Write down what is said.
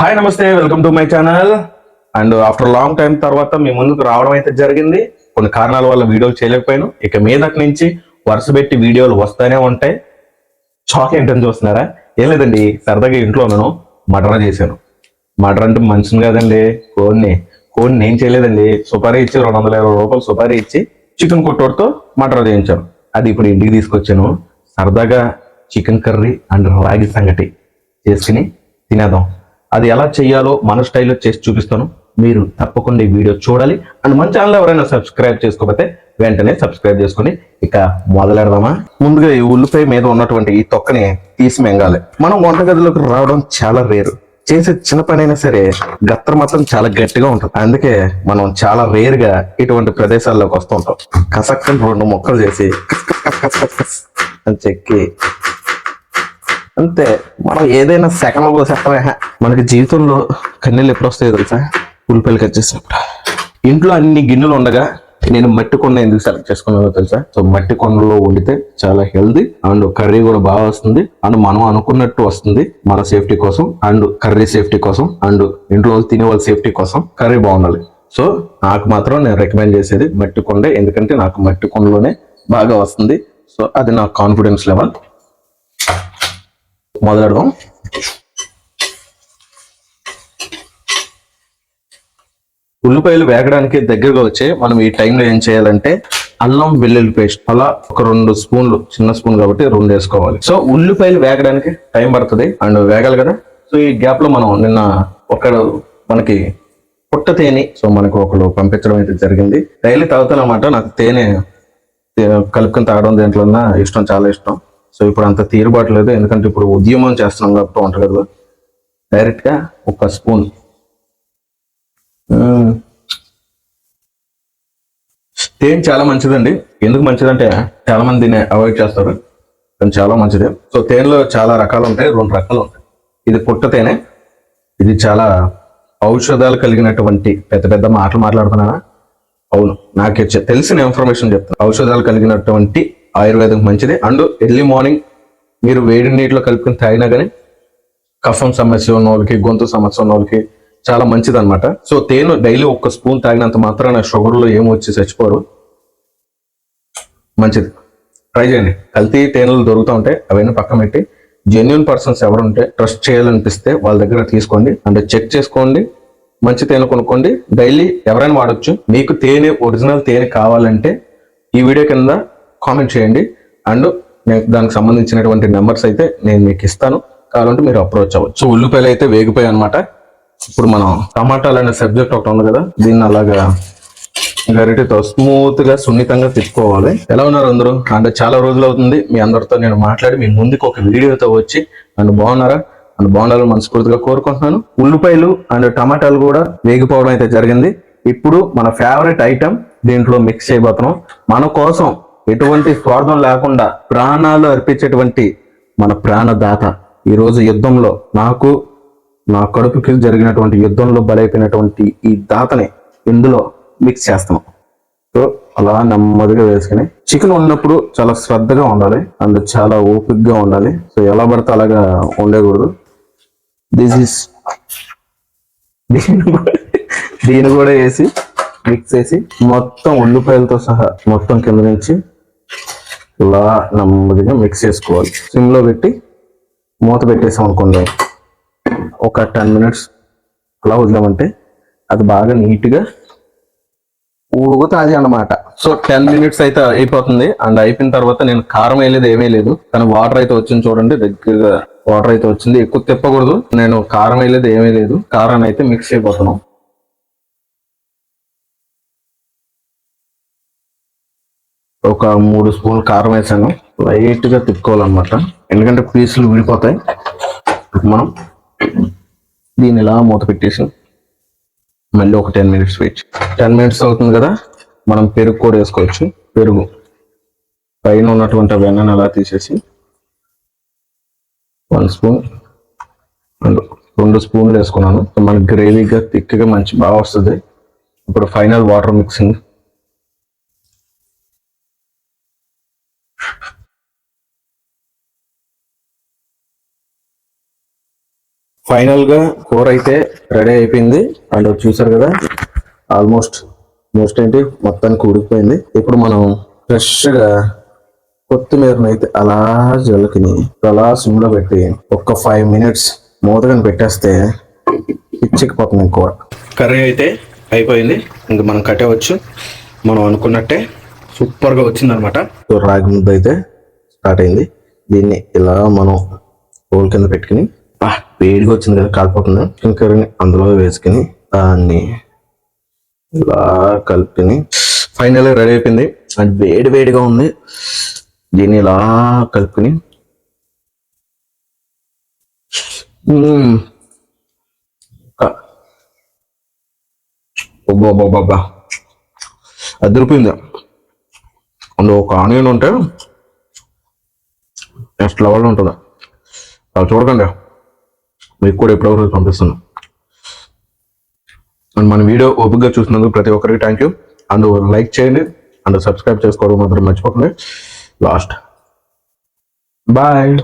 Hi నమస్తే welcome to my channel. And after long time తర్వాత మీ ముందుకు రావడం అయితే జరిగింది. కొన్ని కారణాల వల్ల వీడియోలు చేయలేకపోయాను. ఇక మీదటి నుంచి వరుస పెట్టి వీడియోలు వస్తూనే ఉంటాయి. షాక్ ఏంటని చూస్తున్నారా? ఏం లేదండి సరదాగా ఇంట్లో నేను మటన్ చేశాను. మటన్ అంటే మనిషిని కాదండి కోడిని. కోడిని ఏం చేయలేదండి సుపారీ ఇచ్చి రెండు వందల ఇరవై రూపాయలు సుపారీ ఇచ్చి చికెన్ కొట్టోడితో మటన్ చేయించాను. అది ఇప్పుడు ఇంటికి తీసుకొచ్చాను. సరదాగా చికెన్ కర్రీ అండ్ రాగి సంగటి చేసుకుని తినేద్దాం. అది ఎలా చేయాలో మన స్టైల్లో చేసి చూపిస్తాను మీరు తప్పకుండా ఈ వీడియో చూడాలి అండ్ మన ఛానల్ ఎవరైనా సబ్స్క్రైబ్ చేసుకోకపోతే వెంటనే సబ్స్క్రైబ్ చేసుకుని ఇక మొదలెడదామా ముందుగా ఈ ఉల్లిపాయ మీద ఉన్నటువంటి ఈ తొక్కని తీసి మెంగాలి మనం వంటగదిలోకి రావడం చాలా రేరు చేసే చిన్న పనైనా సరే గత్తర మాత్రం చాలా గట్టిగా ఉంటుంది అందుకే మనం చాలా రేర్గా ఇటువంటి ప్రదేశాల్లోకి వస్తూ ఉంటాం కసక్కని రెండు మొక్కలు చేసి అని చెక్కి అంతే. మనం ఏదైనా సెకండ్ పోసేస్తామే మనకి జీవితంలో కన్నీళ్ళు ఎప్పుడు వస్తాయో తెలుసా? ఉల్లిపాయలు కట్ చేసినప్పుడు. ఇంట్లో అన్ని గిన్నెలు ఉండగా నేను మట్టి కొండ ఎందుకు సెలెక్ట్ చేసుకున్నానో తెలుసా? సో మట్టి కొండలో వండితే చాలా హెల్దీ అండ్ కర్రీ కూడా బాగా వస్తుంది. అండ్ మనం అనుకున్నట్టు వస్తుంది మన సేఫ్టీ కోసం అండ్ కర్రీ సేఫ్టీ కోసం అండ్ ఇంట్లో వాళ్ళు తినే వాళ్ళ సేఫ్టీ కోసం కర్రీ బాగుండాలి. సో నాకు మాత్రం నేను రికమెండ్ చేసేది మట్టి కొండే. ఎందుకంటే నాకు మట్టి కొండలోనే బాగా వస్తుంది. సో అది నా కాన్ఫిడెన్స్ లెవెల్ మొదలెడదాం. ఉల్లిపాయలు వేగడానికి దగ్గరగా వచ్చే మనం ఈ టైంలో ఏం చేయాలంటే అల్లం వెల్లుల్లి పేస్ట్ అలా ఒక రెండు స్పూన్లు చిన్న స్పూన్ కాబట్టి రెండు వేసుకోవాలి. సో ఉల్లిపాయలు వేగడానికి టైం పడుతుంది అండ్ వేగాలి కదా. సో ఈ గ్యాప్లో మనం నిన్న ఒకడు మనకి పుట్ట తేనె సో మనకు ఒకరు పంపించడం అయితే జరిగింది. డైలీ తాగుతానమాట నాకు తేనె కలుపుకొని తాగడం దేంట్లో ఇష్టం చాలా ఇష్టం. సో ఇప్పుడు అంత తీరుబాటు లేదు. ఎందుకంటే ఇప్పుడు ఉద్యమం చేస్తున్నాం కాబట్టి వంటగదిలో డైరెక్ట్గా ఒక స్పూన్ తేనె చాలా మంచిదండి. ఎందుకు మంచిదంటే చాలా మంది దీన్ని అవాయిడ్ చేస్తారు. కానీ చాలా మంచిది. సో తేనెలో చాలా రకాలు ఉంటాయి. రెండు రకాలు ఉంటాయి. ఇది పుట్ట తేనె. ఇది చాలా ఔషధాలు కలిగినటువంటి పెద్ద పెద్ద మాటలు మాట్లాడుతున్నానా? అవును. నాకు తెలిసిన ఇన్ఫర్మేషన్ చెప్తాను ఔషధాలు కలిగినటువంటి ఆయుర్వేదం మంచిది. అండ్ ఎర్లీ మార్నింగ్ మీరు వేడి నీటిలో కలుపుకొని తాగినా కానీ కఫం సమస్య ఉన్న వాళ్ళకి గొంతు సమస్య ఉన్న వాళ్ళకి చాలా మంచిది అనమాట సో తేనె డైలీ ఒక్క స్పూన్ తాగినంత మాత్రాన షుగర్లో లో ఏమో వచ్చి చచ్చిపోరు. మంచిది. ట్రై చేయండి. కల్తీ తేనెలు దొరుకుతూ ఉంటాయి అవన్నీ పక్కన పెట్టి జెన్యున్ పర్సన్స్ ఎవరు ఉంటే ట్రస్ట్ చేయాలనిపిస్తే వాళ్ళ దగ్గర తీసుకోండి. అంటే చెక్ చేసుకోండి. మంచి తేనె కొనుక్కోండి. డైలీ ఎవరైనా వాడచ్చు. మీకు తేనె ఒరిజినల్ తేనె కావాలంటే ఈ వీడియో కింద కామెంట్ చేయండి. అండ్ నేను దానికి సంబంధించినటువంటి నెంబర్స్ అయితే నేను మీకు ఇస్తాను. కావాలంటే మీరు అప్రోచ్ అవ్వచ్చు. ఉల్లిపాయలు అయితే వేగిపోయాయి అనమాట ఇప్పుడు మనం టమాటాలు అనే సబ్జెక్ట్ ఒకటి ఉంది కదా దీన్ని అలాగా గరిటెతో స్మూత్గా సున్నితంగా తిప్పుకోవాలి. ఎలా ఉన్నారు అందరూ? అంటే చాలా రోజులు అవుతుంది. మీ అందరితో నేను మాట్లాడి మీ ముందుకు ఒక వీడియోతో వచ్చి నన్ను బాగున్నారా? నన్ను బాగున్నారని మనస్ఫూర్తిగా కోరుకుంటున్నాను. ఉల్లిపాయలు అండ్ టమాటాలు కూడా వేగిపోవడం అయితే జరిగింది. ఇప్పుడు మన ఫేవరెట్ ఐటమ్ దీంట్లో మిక్స్ చేయబోతున్నాం. మన కోసం ఎటువంటి స్వార్థం లేకుండా ప్రాణాలు అర్పించేటువంటి మన ప్రాణదాత ఈరోజు యుద్ధంలో నాకు నా కడుపుకి జరిగినటువంటి యుద్ధంలో బలైపోయినటువంటి ఈ దాతని ఇందులో మిక్స్ చేస్తాం సో అలా నెమ్మదిగా వేసుకుని చికెన్ ఉన్నప్పుడు చాలా శ్రద్ధగా ఉండాలి అండ్ చాలా ఓపిక్గా ఉండాలి. సో ఎలా పడితే అలాగా ఉండకూడదు. దిస్ ఇస్ దీన్ని కూడా దీన్ని కూడా వేసి మిక్స్ చేసి మొత్తం ఉల్లిపాయలతో సహా మొత్తం కింద నుంచి ఇలా నెమ్మదిగా మిక్స్ చేసుకోవాలి. సిమ్లో పెట్టి మూత పెట్టేసాం అనుకోండి. ఒక టెన్ మినిట్స్ అలా వదిలామంటే అది బాగా నీట్గా ఉడుకుతుంది అన్నమాట. సో టెన్ మినిట్స్ అయితే అయిపోతుంది. అండ్ అయిపోయిన తర్వాత నేను కారం వేయలేదు ఏమీ లేదు కానీ వాటర్ అయితే వచ్చింది చూడండి దగ్గరగా వాటర్ అయితే వచ్చింది. ఎక్కువ తిప్పకూడదు. నేను కారం వేయలేదు ఏమీ లేదు కారాన్ని అయితే మిక్స్ అయిపోతున్నాం ఒక మూడు స్పూన్లు కారం వేసాను. లైట్గా తిప్పుకోవాలన్నమాట. ఎందుకంటే పీసులు విడిపోతాయి. మనం దీన్ని ఇలా మూత పెట్టేసి మళ్ళీ ఒక ten minutes wait ten minutes అవుతుంది కదా? మనం పెరుగు కూడా వేసుకోవచ్చు. పెరుగు. పైన ఉన్నటువంటి వెన్నను అలా తీసేసి వన్ స్పూన్ అండ్ రెండు స్పూన్లు వేసుకున్నాను. మనకి గ్రేవీగా థిక్గా మంచి బాగా వస్తుంది. ఇప్పుడు ఫైనల్ వాటర్ మిక్సింగ్. ఫైనల్గా కూర అయితే రెడీ అయిపోయింది. అండ్ చూసారు కదా ఆల్మోస్ట్ మోస్ట్ ఏంటి మొత్తానికి ఉడికిపోయింది ఇప్పుడు మనం ఫ్రెష్గా కొత్తిమీరని అయితే అలా జలకిని అలా సిమ్లో పెట్టి ఒక్క ఫైవ్ మినిట్స్ మూతగాని పెట్టేస్తే పిచ్చికిపోతుంది కూర కర్రీ అయితే అయిపోయింది. ఇంక మనం కట్టేవచ్చు మనం అనుకున్నట్టే సూపర్గా వచ్చింది అనమాట రాగి ముద్ద అయితే స్టార్ట్ అయింది. దీన్ని ఇలా మనం హోల్ కింద పెట్టుకుని వేడిగా వచ్చింది కదా కాలిపోతుంది? ఇంకా అందులో వేసుకుని దాన్ని ఇలా కలుపుకొని ఫైనల్గా రెడీ అయిపోయింది. అండ్ వేడి వేడిగా ఉంది. దీన్ని ఇలా కలుపుకుని మ్మ్. అదిరిపోయింది. అందులో ఒక ఆనియన్ ఉంటే నెక్స్ట్ లెవెల్లో ఉంటుంది. అది చూడకండి. మీకు కూడా ఎప్పుడో పంపిస్తున్నాం. అండ్ మన వీడియో ఓపికగా చూసినందుకు ప్రతి ఒక్కరికి థ్యాంక్ యూ అండ్ లైక్ చేయండి. అండ్ సబ్స్క్రైబ్ చేసుకోవడం మాత్రం మర్చిపోకండి. Last bye